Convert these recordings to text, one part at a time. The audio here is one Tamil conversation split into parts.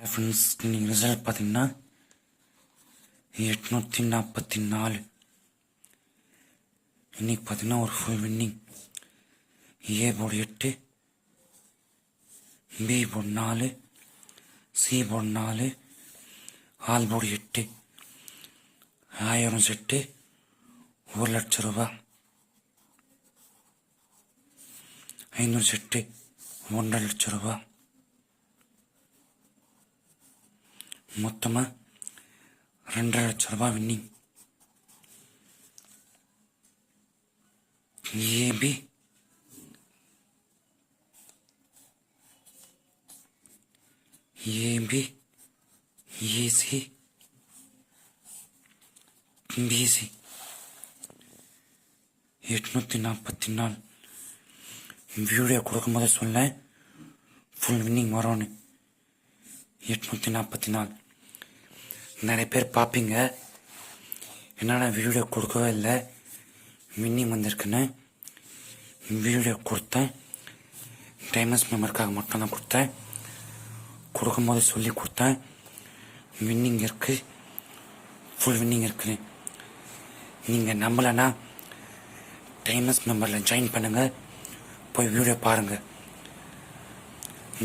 ஃப்ரெண்ட்ஸ் நீங்கள் ரிசல்ட் பார்த்தீங்கன்னா எட்நூற்றி நாற்பத்தி நாலு இன்னைக்கு பார்த்தீங்கன்னா ஒரு ஃபுல் வின்னிங் ஏ போர்டு எட்டு பி போர்டு நாலு சி போர்டு நாலு ஆல் போர்டு எட்டு. ஆயிரம் செட்டு ஒரு லட்சம் ரூபா. ஐநூறு செட்டு ஒன்றரை லட்சம் ரூபாய் மொத்தமாக ரெண்டரை லட்ச ரூபா winning AB? AB? AC? BC? எட்நூற்றி நாற்பத்தி நாலு. வீடியோ கொடுக்கும்போது சொன்னேன். ஃபுல் வின்னிங் வரும்னு எட்நூற்றி நாற்பத்தி நாலு. நிறைய பேர் பார்ப்பீங்க. என்னடா வீடியோ கொடுக்கவே இல்லை. மின்னிங் வந்திருக்குன்னு வீடியோ கொடுத்தேன். டைமஸ் மெம்பருக்காக மட்டும்தான் கொடுத்தேன். கொடுக்கும்போது சொல்லி கொடுத்தேன். வின்னிங் இருக்கு. ஃபுல் வின்னிங் இருக்குன்னு. நீங்கள் நம்பலைன்னா டைமஸ் மெம்பரில் ஜாயின் பண்ணுங்கள் போய் வீடியோ பாருங்கள்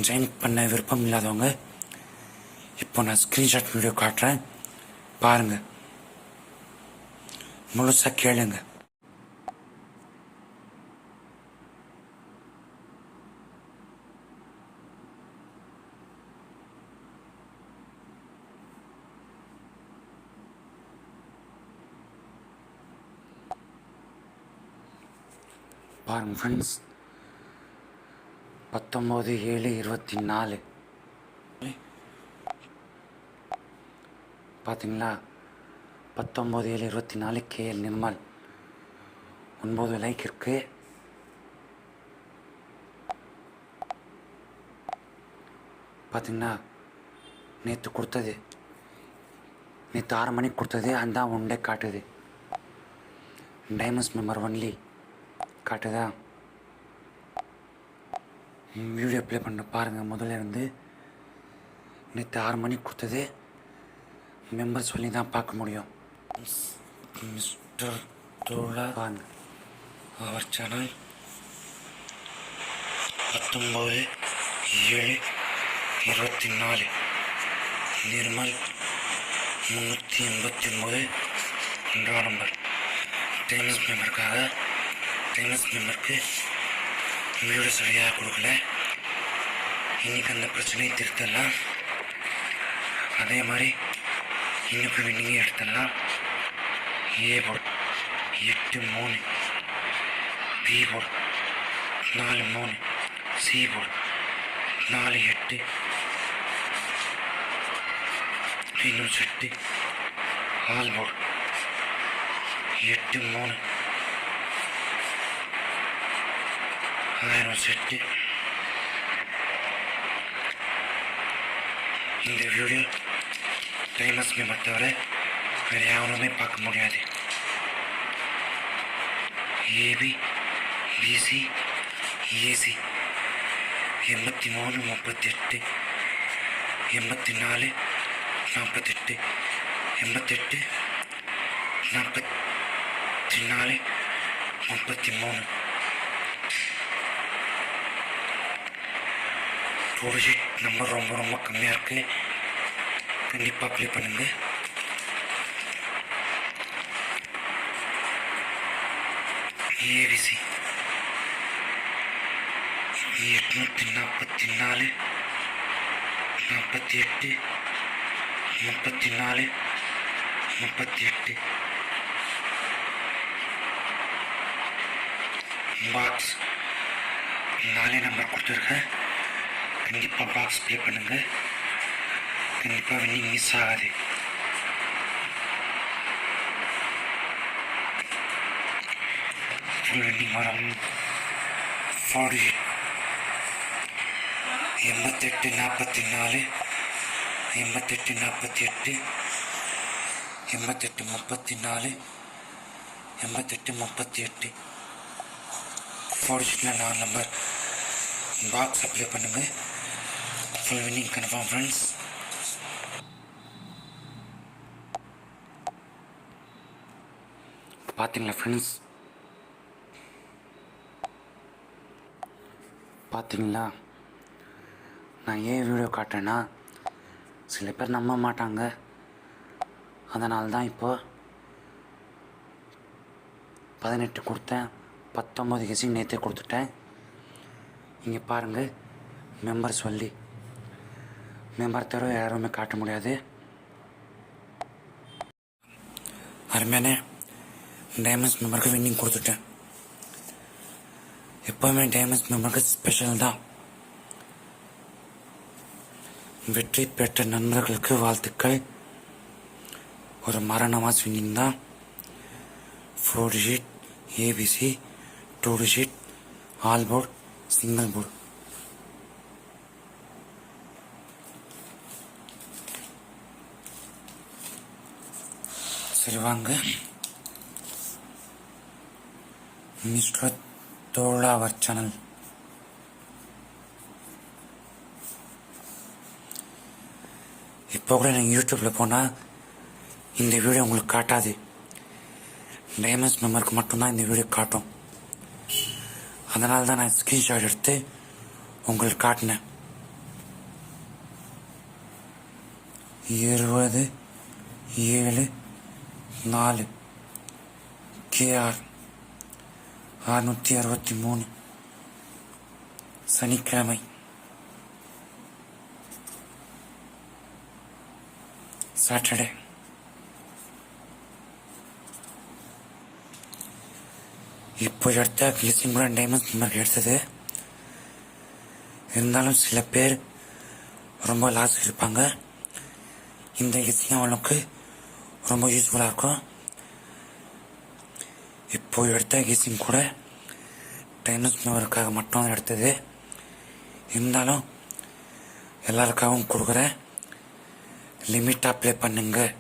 ஜாயின் பண்ண விருப்பம் இல்லாதவங்க இப்போ நான் ஸ்க்ரீன்ஷாட் வீடியோ காட்டுறேன். பாருங்க. முழுசா கேளுங்க. பாருங்க ஃப்ரெண்ட்ஸ் பத்தொம்போது ஏழு இருபத்தி நாலு. பார்த்தீங்களா? பத்தொம்போது ஏழு இருபத்தி நாலு கேஎல் நிர்மல். ஒன்பது லைக் இருக்கு பார்த்தீங்கன்னா நேற்று கொடுத்தது. நேற்று ஆறு மணிக்கு கொடுத்தது. அந்த ஒன்றே காட்டுது. டைமண்ட்ஸ் மெம்பர் ஒன்லி காட்டுதா? வீடியோ ப்ளே பண்ண பாருங்கள் முதல்ல இருந்து நேற்று ஆறு மணிக்கு கொடுத்தது. மெம்பர் சொல்லி தான் பார்க்க முடியும். மிஸ்டர் தோழா அவர் சேனல் பத்தொம்பது ஏழு இருபத்தி நாலு நிர்மல் முந்நூற்றி எண்பத்தி ஒம்பது ரெண்டாம் நம்பர் டென்னிஸ் மெம்பருக்காக டென்னிஸ் மெம்பருக்கு வீடு சரியாக கொடுக்கல. இன்றைக்கி அந்த பிரச்சனையை திருத்தலாம் அதே மாதிரி இன்னைக்கு வின்னிங்கே எடுத்துடலாம் ஏ போட் எட்டு மூணு பி போட் நாலு மூணு சி போட் நாலு எட்டு இன்னும் செட்டு ஆல் போட் எட்டு மூணு ஆயிரம் செட்டு. இந்த வீடியோ டைமஸ் மெம்பர் தவிர வேறு யாருமே பார்க்க முடியாது. ஏபி பிசி ஏசி எண்பத்தி மூணு முப்பத்தி எட்டு எண்பத்தி நாலு நாற்பத்தெட்டு. எண்பத்தெட்டு நாற்பத்தி நாலு முப்பத்தி மூணு ப்ரோஜெக்ட் நம்பர் ரொம்ப ரொம்ப கம்மியாக இருக்குது கண்டிப்பாக ப்ளே பண்ணுங்கள் ஏவிசி எட்நூற்றி நாற்பத்தி நாலு நாற்பத்தி எட்டு முப்பத்தி நாலு முப்பத்தி எட்டு பாக்ஸ் நாலே நம்பர் கொடுத்துருக்கேன் கண்டிப்பாக பாக்ஸ் ப்ளே பண்ணுங்கள் கண்டிப்பாக வின்னிங் மிஸ் ஆகாது ஃபுல் வின்னிங் வரும் ஃபார்ட்டி எண்பத்தெட்டு நாற்பத்தி நாலு எண்பத்தெட்டு நாற்பத்தி எட்டு எண்பத்தெட்டு முப்பத்தி நாலு எண்பத்தெட்டு முப்பத்தி எட்டு ஃபார்ச்சுனில் நாலு நம்பர் பாக்ஸ் அப்ளை பண்ணுங்கள் ஃபுல் வின்னிங் கன்ஃபார்ம் ஃப்ரெண்ட்ஸ் பார்த்தீங்களா ஃப்ரெண்ட்ஸ் பார்த்தீங்களா நான் ஏன் வீடியோ காட்டுறேன்னா சில பேர் நம்ப மாட்டாங்க. அதனால தான் இப்போ பதினெட்டு கொடுத்தேன் பத்தொம்பது கேசி நேற்றே கொடுத்துட்டேன். இங்கே பாருங்கள் மெம்பர் சொல்லி. மெம்பர் தவிர யாருமே காட்ட முடியாது. அருமையானே டேமேஜ் மெம்பருக்கு வின்னிங் கொடுத்துட்டேன். எப்போவுமே டேமேஜ் மெம்பருக்கு ஸ்பெஷல் தான். வெற்றி பெற்ற நண்பர்களுக்கு வாழ்த்துக்கள். ஒரு மரணமாக ஸ்விங்கிங் தான். Four digit ABC two digit all board single board சரி வாங்க. மிஸ்டர் தோழா அவர் சேனல் இப்போ கூட நீங்கள் யூடியூப்பில் போனால் இந்த வீடியோ உங்களுக்கு காட்டாது. டைமண்ட்ஸ் மெம்பருக்கு மட்டும்தான் இந்த வீடியோ காட்டும். அதனால தான் நான் ஸ்க்ரீன்ஷாட் எடுத்து உங்களுக்கு காட்டினேன். இருபது ஏழு நாலு கேஆர் அறுநூற்றி அறுபத்தி மூணு. சனிக்கிழமை. சாட்டர்டே. இப்போ எடுத்த கிளிசிங்குலா டைமண்ட் நம்பர் எடுத்தது. இருந்தாலும் சில பேர் ரொம்ப லாஸ் இருப்பாங்க இந்த கிசிங் அவனுக்கு ரொம்ப யூஸ்ஃபுல்லாக இருக்கும். இப்போ எடுத்த கேஸிங் கூட? டைனஸ் மெமருக்காக மட்டும் எடுத்தது. இருந்தாலும் எல்லாருக்காகவும் கொடுக்குறேன். லிமிட்டாக ப்ளே பண்ணுங்க.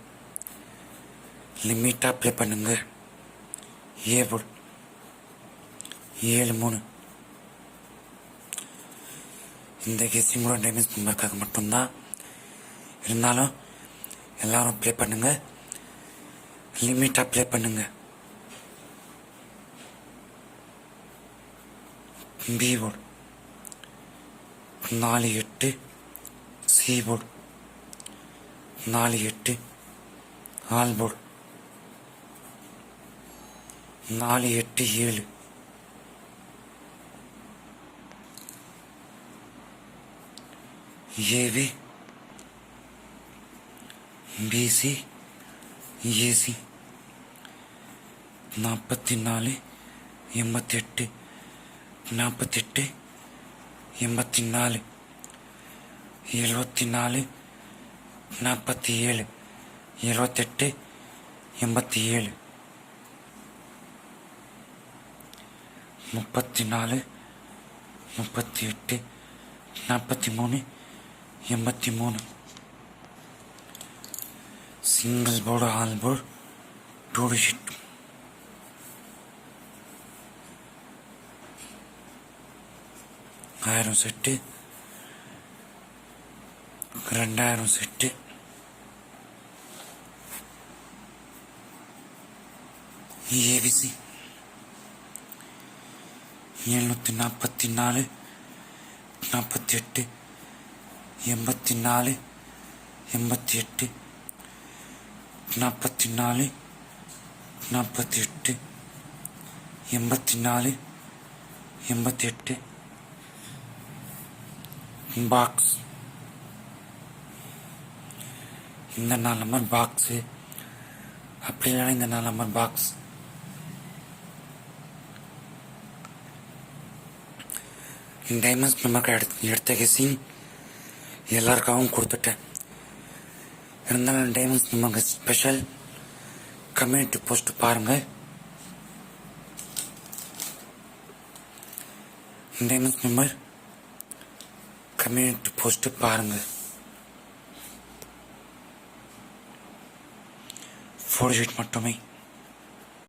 லிமிட்டாக ப்ளே பண்ணுங்க. ஏ ஏழு மூணு. இந்த கேசிங்களோட டைமண்ட்ஸ் மெம்பருக்காக மட்டும்தான் இருந்தாலும் எல்லாரும் ப்ளே பண்ணுங்க. லிமிட்டாக ப்ளே பண்ணுங்க. பி போர்டு நாலு எட்டு சி போர்டு நாலு எட்டு ஆல் போர்டு நாலு எட்டு ஏழு. ஏவி பிசி ஏசி நாற்பத்தி நாலு எண்பத்தெட்டு. நாற்பத்தெட்டு எண்பத்தி நாலு எழுபத்தி நாலு நாற்பத்தி ஏழு எழுபத்தெட்டு எண்பத்தி ஏழு முப்பத்தி நாலு முப்பத்தி எட்டு நாற்பத்தி மூணு எண்பத்தி மூணு single board all board two digit ஆயிரம் செட்டு ரெண்டாயிரம் செட்டு. ஏபிசி எழுநூற்றி நாற்பத்தி நாலு நாற்பத்தி எட்டு எண்பத்தி நாலு எண்பத்தி எட்டு நாற்பத்தி நாலு நாற்பத்தி எட்டு எண்பத்தி நாலு எண்பத்தி எட்டு பாக்ஸ் இந்த நாலு நம்பர் பாக்ஸு அப்படி இல்லைன்னா இந்த நாலு நம்பர் பாக்ஸ் டைமண்ட்ஸ் நமக்கு எடுத்து எடுத்த கெஸிங் எல்லாருக்காகவும் கொடுத்துட்டேன். இருந்தாலும் டைமண்ட்ஸ் நமக்கு ஸ்பெஷல் கம்யூனிட்டி போஸ்ட் பாருங்கள் டைமண்ட்ஸ் மெம்பர் கம்யூனிட்டி போஸ்ட் பாருங்கள் ஃபோர் மட்டுமே